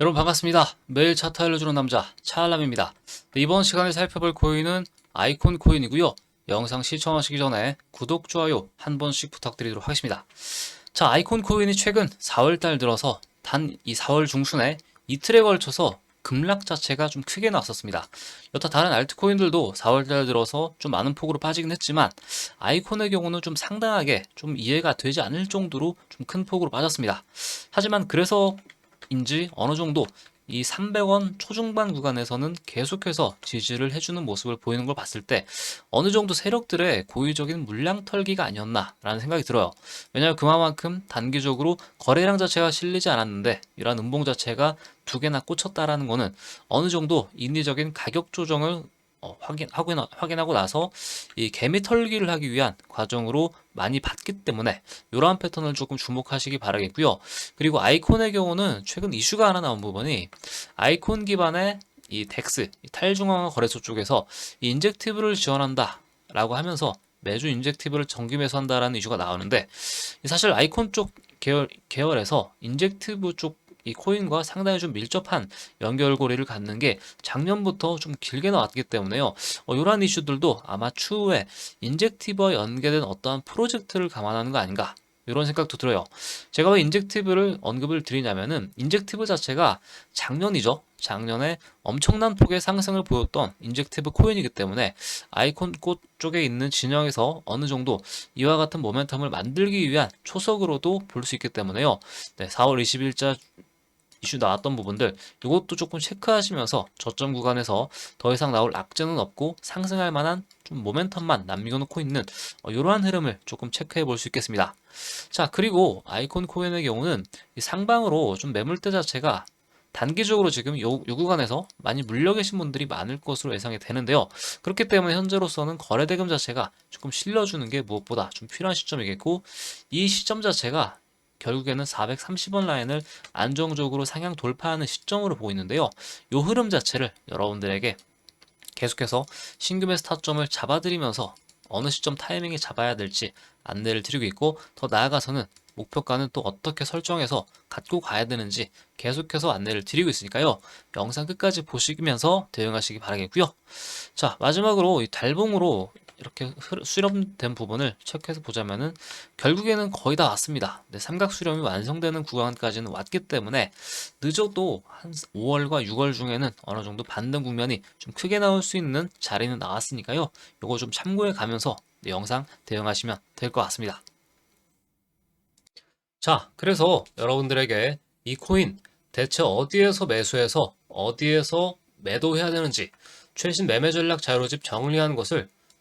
여러분 반갑습니다. 매일 차트 알려주는 남자 차알람입니다. 네, 이번 시간에 살펴볼 코인은 아이콘 코인이고요. 영상 시청하시기 전에 구독, 좋아요 한 번씩 부탁드리도록 하겠습니다. 자, 아이콘 코인이 최근 4월달 들어서 단 이 4월 중순에 이틀에 걸쳐서 급락 자체가 좀 크게 나왔었습니다. 여타 다른 알트코인들도 4월달 들어서 좀 많은 폭으로 빠지긴 했지만 아이콘의 경우는 좀 상당하게 좀 이해가 되지 않을 정도로 좀 큰 폭으로 빠졌습니다. 하지만 그래서 인지 어느 정도 이 300원 초중반 구간에서는 계속해서 지지를 해주는 모습을 보이는 걸 봤을 때 어느 정도 세력들의 고의적인 물량 털기가 아니었나라는 생각이 들어요. 왜냐하면 그만큼 단기적으로 거래량 자체가 실리지 않았는데 이러한 음봉 자체가 두 개나 꽂혔다라는 거는 어느 정도 인위적인 가격 조정을 어, 확인, 확인, 확인하고 나서 이 개미 털기를 하기 위한 과정으로 많이 봤기 때문에 이러한 패턴을 조금 주목하시기 바라겠고요. 그리고 아이콘의 경우는 최근 이슈가 하나 나온 부분이 아이콘 기반의 이 덱스, 이 탈중앙화 거래소 쪽에서 이 인젝티브를 지원한다 라고 하면서 매주 인젝티브를 정기 매수 한다라는 이슈가 나오는데 사실 아이콘 쪽 계열, 계열에서 인젝티브 쪽 이 코인과 상당히 좀 밀접한 연결고리를 갖는 게 작년부터 좀 길게 나왔기 때문에요. 어, 이러한 이슈들도 아마 추후에 인젝티브와 연계된 어떠한 프로젝트를 감안하는 거 아닌가 이런 생각도 들어요. 제가 왜 인젝티브를 언급을 드리냐면은 인젝티브 자체가 작년이죠. 작년에 엄청난 폭의 상승을 보였던 인젝티브 코인이기 때문에 아이콘 꽃 쪽에 있는 진영에서 어느 정도 이와 같은 모멘텀을 만들기 위한 초석으로도 볼 수 있기 때문에요. 네, 4월 20일자 이슈 나왔던 부분들 이것도 조금 체크하시면서 저점 구간에서 더 이상 나올 악재는 없고 상승할 만한 좀 모멘텀만 남겨놓고 있는 어, 이러한 흐름을 조금 체크해 볼 수 있겠습니다. 자 그리고 아이콘 코인의 경우는 이 상방으로 좀 매물대 자체가 단기적으로 지금 요, 요 구간에서 많이 물려 계신 분들이 많을 것으로 예상이 되는데요. 그렇기 때문에 현재로서는 거래 대금 자체가 조금 실려주는 게 무엇보다 좀 필요한 시점이겠고 이 시점 자체가 결국에는 430원 라인을 안정적으로 상향 돌파하는 시점으로 보이는데요. 이 흐름 자체를 여러분들에게 계속해서 신규 매수 타점을 잡아드리면서 어느 시점 타이밍에 잡아야 될지 안내를 드리고 있고 더 나아가서는 목표가는 또 어떻게 설정해서 갖고 가야 되는지 계속해서 안내를 드리고 있으니까요. 영상 끝까지 보시면서 대응하시기 바라겠고요. 자 마지막으로 이 달봉으로 이렇게 흐- 수렴된 부분을 체크해서 보자면은 결국에는 거의 다 왔습니다. 네, 삼각 수렴이 완성되는 구간까지는 왔기 때문에 늦어도 한 5월과 6월 중에는 어느 정도 반등 국면이 좀 크게 나올 수 있는 자리는 나왔으니까요. 요거 좀 참고해 가면서 네, 영상 대응하시면 될 것 같습니다. 자, 그래서 여러분들에게 이 코인 대체 어디에서 매수해서 어디에서 매도해야 되는지 최신 매매 전략 자료집 정리한 것을